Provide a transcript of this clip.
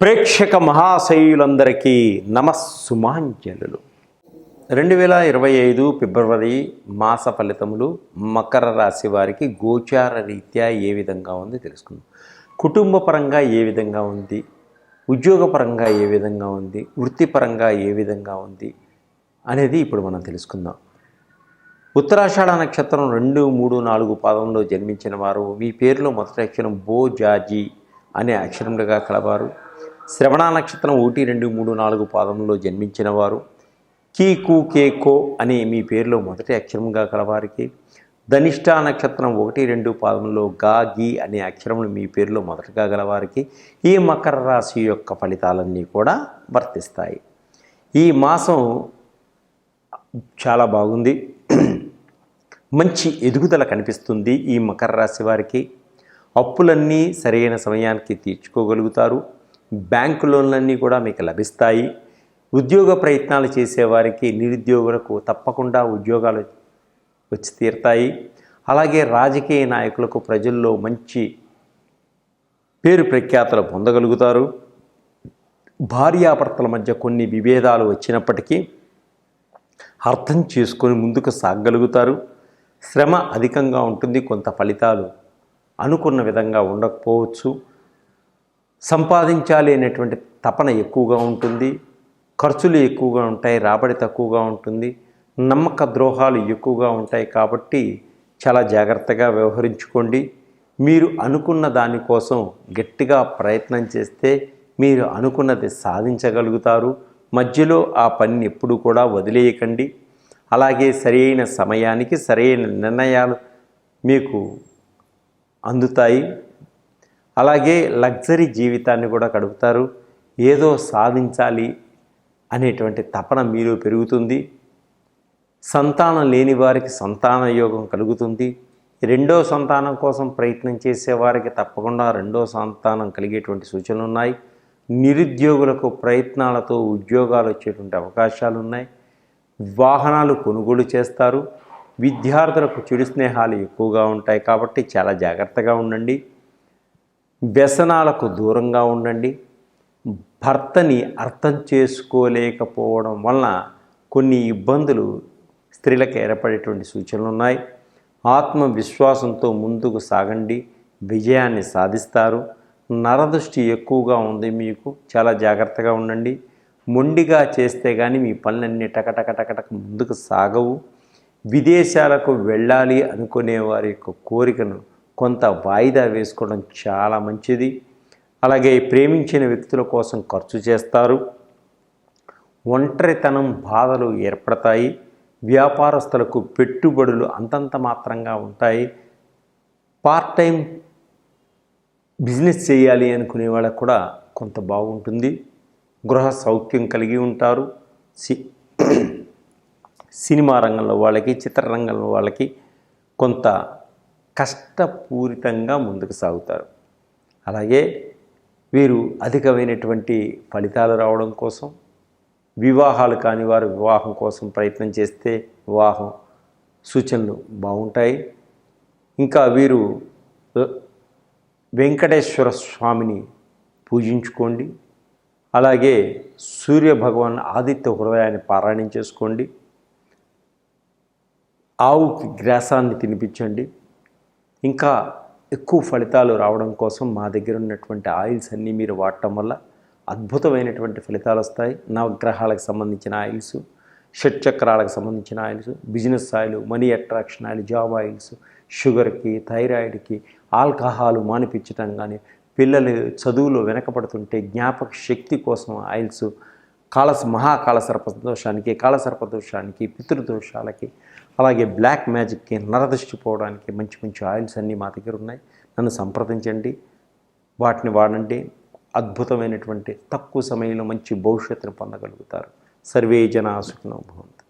ప్రేక్షక మహాశయులందరికీ నమస్సుమాంజనులు. రెండు వేల ఇరవై ఐదు ఫిబ్రవరి మాస ఫలితములు మకర రాశి వారికి గోచార రీత్యా ఏ విధంగా ఉంది తెలుసుకుందాం. కుటుంబ పరంగా ఏ విధంగా ఉంది? ఉద్యోగపరంగా ఏ విధంగా ఉంది? వృత్తిపరంగా ఏ విధంగా ఉంది? అనేది ఇప్పుడు మనం తెలుసుకుందాం. ఉత్తరాషాఢ నక్షత్రం రెండు మూడు నాలుగు పాదంలో జన్మించిన వారు మీ పేరులో మొదటి అక్షరం బో జాజీ అనే అక్షరములుగా కలవారు. శ్రవణ నక్షత్రం ఒకటి రెండు మూడు నాలుగు పాదంలో జన్మించిన వారు. కీ కూ కే కో అనే మీ పేరులో మొదటి అక్షరంగా కలవారికి ధనిష్ట నక్షత్రం ఒకటి రెండు పాదంలో గా గీ అనే అక్షరములు మీ పేరులో మొదటగా గలవారికి. ఈ మకర రాశి యొక్క ఫలితాలన్నీ కూడా వర్తిస్తాయి. ఈ మాసం చాలా బాగుంది. మంచి ఎదుగుదల కనిపిస్తుంది ఈ మకర రాశి వారికి. అప్పులన్నీ సరైన సమయానికి తీర్చుకోగలుగుతారు. బ్యాంకు లోన్లన్నీ కూడా మీకు లభిస్తాయి. ఉద్యోగ ప్రయత్నాలు చేసేవారికి నిరుద్యోగులకు తప్పకుండా ఉద్యోగాలు వచ్చి తీరుతాయి. అలాగే రాజకీయ నాయకులకు ప్రజల్లో మంచి పేరు ప్రఖ్యాతలు పొందగలుగుతారు. భార్యాభర్తల మధ్య కొన్ని విభేదాలు వచ్చినప్పటికీ అర్థం చేసుకొని ముందుకు సాగగలుగుతారు. శ్రమ అధికంగా ఉంటుంది. కొంత ఫలితాలు అనుకున్న విధంగా ఉండకపోవచ్చు. సంపాదించాలి అనేటువంటి తపన ఎక్కువగా ఉంటుంది. ఖర్చులు ఎక్కువగా ఉంటాయి రాబడి తక్కువగా ఉంటుంది. నమ్మక ద్రోహాలు ఎక్కువగా ఉంటాయి కాబట్టి చాలా జాగ్రత్తగా వ్యవహరించుకోండి. మీరు అనుకున్న దానికోసం గట్టిగా ప్రయత్నం చేస్తే మీరు అనుకున్నది సాధించగలుగుతారు. మధ్యలో ఆ పనిని ఎప్పుడు కూడా వదిలేయకండి. అలాగే సరైన సమయానికి సరైన నిర్ణయాలు మీకు అందుతాయి. అలాగే లగ్జరీ జీవితాన్ని కూడా గడుపుతారు. ఏదో సాధించాలి అనేటువంటి తపన మీరు పెరుగుతుంది. సంతానం లేని వారికి సంతాన యోగం కలుగుతుంది. రెండో సంతానం కోసం ప్రయత్నం చేసేవారికి తప్పకుండా రెండో సంతానం కలిగేటువంటి సూచనలు ఉన్నాయి. నిరుద్యోగులకు ప్రయత్నాలతో ఉద్యోగాలు వచ్చేటువంటి అవకాశాలు ఉన్నాయి. వాహనాలు కొనుగోలు చేస్తారు. విద్యార్థులకు చెడు స్నేహాలు ఎక్కువగా ఉంటాయి కాబట్టి చాలా జాగ్రత్తగా ఉండండి. వ్యసనాలకు దూరంగా ఉండండి. భర్తని అర్థం చేసుకోలేకపోవడం వలన కొన్ని ఇబ్బందులు స్త్రీలకు ఏర్పడేటువంటి సూచనలు ఉన్నాయి. ఆత్మవిశ్వాసంతో ముందుకు సాగండి. విజయాన్ని సాధిస్తారు. నరదృష్టి ఎక్కువగా ఉంది మీకు. చాలా జాగ్రత్తగా ఉండండి. మొండిగా చేస్తే కానీ మీ పనులన్నీ టకటక టకటక ముందుకు సాగవు. విదేశాలకు వెళ్ళాలి అనుకునే వారి యొక్క కోరికను కొంత వాయిదా వేసుకోవడం చాలా మంచిది. అలాగే ప్రేమించిన వ్యక్తుల కోసం ఖర్చు చేస్తారు. ఒంటరితనం బాధలు ఏర్పడతాయి. వ్యాపారస్తులకు పెట్టుబడులు అంతంత మాత్రంగా ఉంటాయి. పార్ట్ టైం బిజినెస్ చేయాలి అనుకునే వాళ్ళకు కూడా కొంత బాగుంటుంది. గృహ సౌఖ్యం కలిగి ఉంటారు. సి సినిమా రంగంలో వాళ్ళకి చిత్రరంగంలో వాళ్ళకి కొంత కష్టపూరితంగా ముందుకు సాగుతారు. అలాగే వీరు అధికమైనటువంటి ఫలితాలు రావడం కోసం వివాహాలు కాని వారు వివాహం కోసం ప్రయత్నం చేస్తే వివాహం సూచనలు బాగుంటాయి. ఇంకా వీరు వెంకటేశ్వర స్వామిని పూజించుకోండి. అలాగే సూర్య భగవాన్ ఆదిత్య హృదయాన్ని పారాయణం చేసుకోండి. ఆవుకి గ్రాసాన్ని తినిపించండి. ఇంకా ఎక్కువ ఫలితాలు రావడం కోసం మా దగ్గర ఉన్నటువంటి ఆయిల్స్ అన్నీ మీరు వాడటం వల్ల అద్భుతమైనటువంటి ఫలితాలు వస్తాయి. నవగ్రహాలకు సంబంధించిన ఆయిల్స్ షట్చక్రాలకు సంబంధించిన oils business oil money attraction oil job oils షుగర్కి థైరాయిడ్కి ఆల్కహాల్ మానిపించటం కానీ పిల్లలు చదువులో వెనకబడుతుంటే జ్ఞాపక శక్తి కోసం ఆయిల్స్ కాళస మహాకాళసర్ప దోషానికి కాళసర్ప దోషానికి పితృదోషాలకి అలాగే బ్లాక్ మ్యాజిక్కి నరదృష్టి పోవడానికి మంచి మంచి ఆయిల్స్ అన్నీ మా దగ్గర ఉన్నాయి. నన్ను సంప్రదించండి. వాటిని వాడండి. అద్భుతమైనటువంటి తక్కువ సమయంలో మంచి భవిష్యత్తును పొందగలుగుతారు. సర్వే జనా సుఖినో భవంతు.